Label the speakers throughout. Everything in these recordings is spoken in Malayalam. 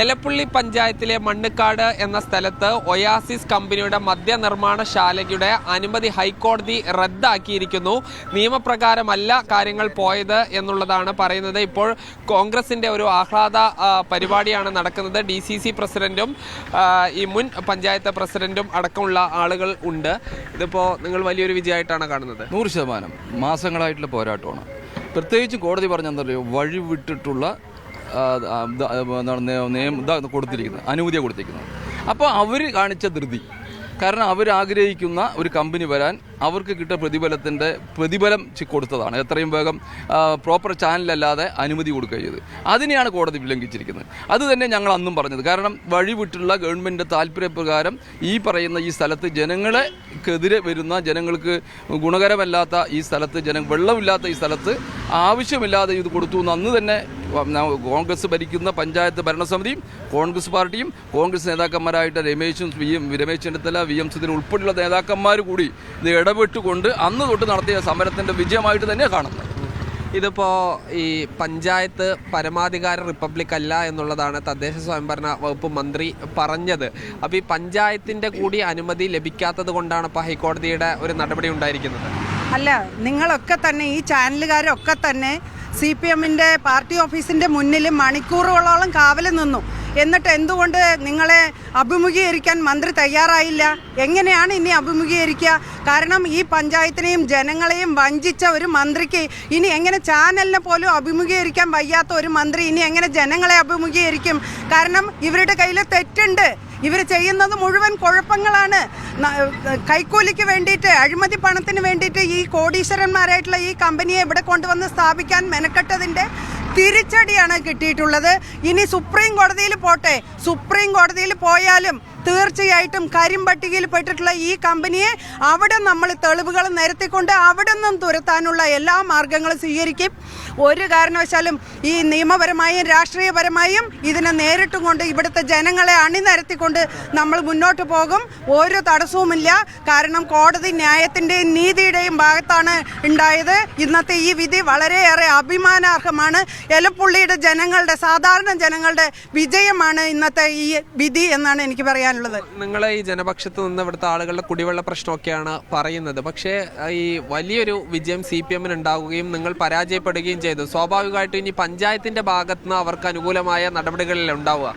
Speaker 1: എലപ്പുള്ളി പഞ്ചായത്തിലെ മണ്ണുക്കാട് എന്ന സ്ഥലത്ത് ഒയാസിസ് കമ്പനിയുടെ മദ്യനിർമ്മാണശാലയുടെ അനുമതി ഹൈക്കോടതി റദ്ദാക്കിയിരിക്കുന്നു. നിയമപ്രകാരമല്ല കാര്യങ്ങൾ പോയത് എന്നുള്ളതാണ് പറയുന്നത്. ഇപ്പോൾ കോൺഗ്രസിന്റെ ഒരു ആഹ്ലാദ പരിപാടിയാണ് നടക്കുന്നത്. ഡി സി സി പ്രസിഡന്റും ഈ മുൻ പഞ്ചായത്ത് പ്രസിഡന്റും അടക്കമുള്ള ആളുകൾ ഉണ്ട്. ഇതിപ്പോൾ നിങ്ങൾ വലിയൊരു വിജയമായിട്ടാണ് കാണുന്നത്.
Speaker 2: നൂറ് ശതമാനം മാസങ്ങളായിട്ടുള്ള പോരാട്ടമാണ്. പ്രത്യേകിച്ച് കോടതി പറഞ്ഞെന്താ പറയുക വഴിവിട്ടിട്ടുള്ള നിയമം കൊടുത്തിരിക്കുന്നത് അനുമതിയാണ് കൊടുത്തിരിക്കുന്നത്. അപ്പോൾ അവർ കാണിച്ച ധൃതി. കാരണം അവർ ആഗ്രഹിക്കുന്ന ഒരു കമ്പനി വരാൻ അവർക്ക് കിട്ടിയ പ്രതിഫലത്തിന്റെ പ്രതിഫലം കൊടുത്തതാണ്. എത്രയും വേഗം പ്രോപ്പർ ചാനലല്ലാതെ അനുമതി കൊടുക്കുക ചെയ്ത് അതിനെയാണ് കോടതി വിലംഘിച്ചിരിക്കുന്നത് അത് തന്നെ ഞങ്ങൾ അന്നും പറഞ്ഞത്. കാരണം വഴിവിട്ടുള്ള ഗവൺമെന്റ് താല്പര്യപ്രകാരം ഈ പറയുന്ന ഈ സ്ഥലത്ത് ജനങ്ങളെക്കെതിരെ വരുന്ന ജനങ്ങൾക്ക് ഗുണകരമല്ലാത്ത ഈ സ്ഥലത്ത് ജന വെള്ളമില്ലാത്ത ഈ സ്ഥലത്ത് ആവശ്യമില്ലാതെ ഇത് കൊടുത്തു എന്ന് അന്ന് തന്നെ കോൺഗ്രസ് ഭരിക്കുന്ന പഞ്ചായത്ത് ഭരണസമിതിയും കോൺഗ്രസ് പാർട്ടിയും കോൺഗ്രസ് നേതാക്കന്മാരായിട്ട് രമേശും V M Ramesh Chennithala V M Sudheeran ഉൾപ്പെടെയുള്ള നേതാക്കന്മാർ കൂടി ഇത് ഇടപെട്ടുകൊണ്ട് അന്ന് തൊട്ട് നടത്തിയ സമരത്തിന്റെ വിജയമായിട്ട് തന്നെ കാണുന്നത്.
Speaker 1: ഇതിപ്പോൾ ഈ പഞ്ചായത്ത് പരമാധികാര റിപ്പബ്ലിക് അല്ല എന്നുള്ളതാണ് തദ്ദേശ സ്വയംഭരണ വകുപ്പ് മന്ത്രി പറഞ്ഞത്. അപ്പോൾ ഈ പഞ്ചായത്തിന്റെ കൂടി അനുമതി ലഭിക്കാത്തത് കൊണ്ടാണ് ഇപ്പോൾ ഹൈക്കോടതിയുടെ ഒരു നടപടി ഉണ്ടായിരിക്കുന്നത്?
Speaker 3: അല്ല നിങ്ങളൊക്കെ തന്നെ ഈ ചാനലുകാരൊക്കെ തന്നെ സി പി എമ്മിന്റെ പാർട്ടി ഓഫീസിന്റെ മുന്നിൽ മണിക്കൂറുകളോളം കാവൽ നിന്നു. എന്നിട്ട് എന്തുകൊണ്ട് നിങ്ങളെ അഭിമുഖീകരിക്കാൻ മന്ത്രി തയ്യാറായില്ല? എങ്ങനെയാണ് ഇനി അഭിമുഖീകരിക്കുക? കാരണം ഈ പഞ്ചായത്തിനെയും ജനങ്ങളെയും വഞ്ചിച്ച ഒരു മന്ത്രിക്ക് ഇനി എങ്ങനെ ചാനലിനെ പോലും അഭിമുഖീകരിക്കാൻ വയ്യാത്ത ഒരു മന്ത്രി ഇനി എങ്ങനെ ജനങ്ങളെ അഭിമുഖീകരിക്കും? കാരണം ഇവരുടെ കയ്യിൽ തെറ്റുണ്ട്. ഇവർ ചെയ്യുന്നത് മുഴുവൻ കുഴപ്പങ്ങളാണ്. കൈക്കൂലിക്ക് വേണ്ടിയിട്ട് അഴിമതി പണത്തിന് വേണ്ടിയിട്ട് ഈ കോടീശ്വരന്മാരായിട്ടുള്ള ഈ കമ്പനിയെ ഇവിടെ കൊണ്ടുവന്ന് സ്ഥാപിക്കാൻ മെനക്കെട്ടതിന്റെ തിരിച്ചടിയാണ് കിട്ടിയിട്ടുള്ളത്. ഇനി സുപ്രീം കോടതിയിൽ പോട്ടെ. സുപ്രീം കോടതിയിൽ പോയാലും തീർച്ചയായിട്ടും കരിമ്പട്ടികയിൽ പെട്ടിട്ടുള്ള ഈ കമ്പനിയെ അവിടെ നമ്മൾ തെളിവുകൾ നിരത്തിക്കൊണ്ട് അവിടെ നിന്നും തുരത്താനുള്ള എല്ലാ മാർഗങ്ങളും സ്വീകരിക്കും. ഒരു കാരണവശാലും ഈ നിയമപരമായും രാഷ്ട്രീയപരമായും ഇതിനെ നേരിട്ടും കൊണ്ട് ഇവിടുത്തെ ജനങ്ങളെ അണിനിരത്തിക്കൊണ്ട് നമ്മൾ മുന്നോട്ട് പോകും. ഒരു തടസ്സവുമില്ല. കാരണം കോടതി ന്യായത്തിന്റെയും നീതിയുടെയും ഭാഗത്താണ് ഉണ്ടായത്. ഇന്നത്തെ ഈ വിധി വളരെയേറെ അഭിമാനാർഹമാണ്. എലപ്പുള്ളിയുടെ ജനങ്ങളുടെ സാധാരണ ജനങ്ങളുടെ വിജയമാണ് ഇന്നത്തെ ഈ വിധി എന്നാണ് എനിക്ക് പറയാനുള്ളത്?
Speaker 1: നിങ്ങൾ ഈ ജനപക്ഷത്ത് നിന്ന് ഇവിടുത്തെ ആളുകളുടെ കുടിവെള്ള പ്രശ്നമൊക്കെയാണ് പറയുന്നത്. പക്ഷേ ഈ വലിയൊരു വിജയം സി പി എമ്മിന് ഉണ്ടാവുകയും നിങ്ങൾ പരാജയപ്പെടുകയും ചെയ്തു. സ്വാഭാവികമായിട്ടും ഇനി പഞ്ചായത്തിന്റെ ഭാഗത്ത് നിന്ന് അവർക്ക് അനുകൂലമായ നടപടികളിൽ ഉണ്ടാവുക.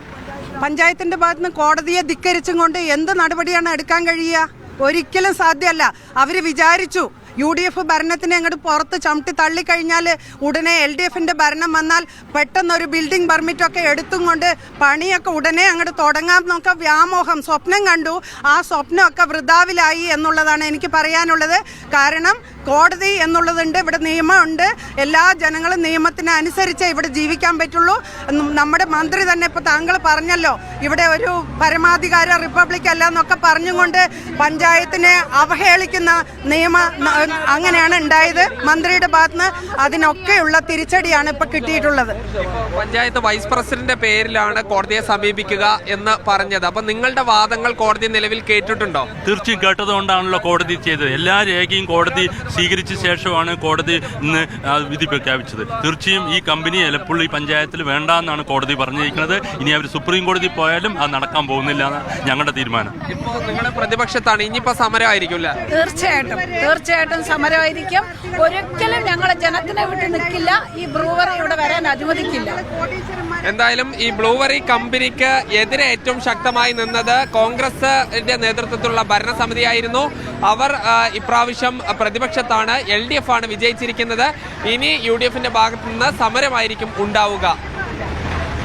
Speaker 3: പഞ്ചായത്തിന്റെ ഭാഗത്ത് നിന്ന് കോടതിയെ ധിക്കരിച്ചും കൊണ്ട് എന്ത് നടപടിയാണ് എടുക്കാൻ കഴിയുക? ഒരിക്കലും സാധ്യമല്ല. അവർ വിചാരിച്ചു യു ഡി എഫ് ഭരണത്തിനെ അങ്ങോട്ട് പുറത്ത് ചവിട്ടി തള്ളിക്കഴിഞ്ഞാൽ ഉടനെ എൽ ഡി എഫിന്റെ ഭരണം വന്നാൽ പെട്ടെന്ന് ഒരു ബിൽഡിംഗ് പെർമിറ്റൊക്കെ എടുത്തും കൊണ്ട് പണിയൊക്കെ ഉടനെ അങ്ങോട്ട് തുടങ്ങാം എന്നൊക്കെ വ്യാമോഹം. സ്വപ്നം കണ്ടു. ആ സ്വപ്നമൊക്കെ വൃതാവിലായി എന്നുള്ളതാണ് എനിക്ക് പറയാനുള്ളത്. കാരണം കോടതി എന്നുള്ളതുണ്ട് ഇവിടെ നിയമമുണ്ട്. എല്ലാ ജനങ്ങളും നിയമത്തിന് അനുസരിച്ച് ഇവിടെ ജീവിക്കാൻ പറ്റുള്ളൂ. നമ്മുടെ മന്ത്രി തന്നെ ഇപ്പോൾ താങ്കൾ പറഞ്ഞല്ലോ ഇവിടെ ഒരു പരമാധികാര റിപ്പബ്ലിക് അല്ല എന്നൊക്കെ പറഞ്ഞുകൊണ്ട് പഞ്ചായത്തിനെ അവഹേളിക്കുന്ന നിയമ അങ്ങനെയാണ് ഉണ്ടായത്. മന്ത്രിയുടെ ഭാഗത്തുനിന്ന് അതിനൊക്കെയുള്ള തിരിച്ചടിയാണ് ഇപ്പൊ കിട്ടിയിട്ടുള്ളത്.
Speaker 1: പഞ്ചായത്ത് വൈസ് പ്രസിഡന്റിന്റെ പേരിലാണ് കോടതിയെ സമീപിക്കുക എന്ന് പറഞ്ഞത്. അപ്പൊ നിങ്ങളുടെ വാദങ്ങൾ കോടതി നിലവിൽ കേട്ടിട്ടുണ്ടോ?
Speaker 4: തീർച്ചയായും കേട്ടതുകൊണ്ടാണല്ലോ കോടതി ചെയ്തത്. എല്ലാ രേഖയും കോടതി സ്വീകരിച്ച ശേഷമാണ് കോടതി ഇന്ന് വിധി പ്രഖ്യാപിച്ചത്. തീർച്ചയായും ഈ കമ്പനി എലപ്പുള്ളി പഞ്ചായത്തിൽ വേണ്ട എന്നാണ് കോടതി പറഞ്ഞിരിക്കുന്നത്. ഇനി അവർ സുപ്രീം കോടതി പോയാലും അത് നടക്കാൻ പോകുന്നില്ല എന്നാണ് ഞങ്ങളുടെ തീരുമാനം.
Speaker 1: പ്രതിപക്ഷത്താണ്. ഇനിയിപ്പോ സമരമായിരിക്കും തീർച്ചയായിട്ടും.
Speaker 5: തീർച്ചയായിട്ടും തീർച്ചയായിട്ടും സമരമായിരിക്കും. ഒരിക്കലും ഞങ്ങളെ ജനത്തിനെ വിട്ട് നിൽക്കില്ല. ഈ ബ്രൂവറി ഇവിടെ വരാൻ അനുവദിക്കില്ല.
Speaker 1: എന്തായാലും ഈ ബ്ലൂവറി കമ്പനിക്ക് എതിരെ ഏറ്റവും ശക്തമായി നിന്നത് കോൺഗ്രസിന്റെ നേതൃത്വത്തിലുള്ള ഭരണസമിതിയായിരുന്നു. അവർ ഇപ്രാവശ്യം പ്രതിപക്ഷത്താണ് എൽ ഡി എഫ് ആണ് വിജയിച്ചിരിക്കുന്നത്. ഇനി യു ഡി എഫിന്റെ ഭാഗത്തു നിന്ന് സമരമായിരിക്കും ഉണ്ടാവുക.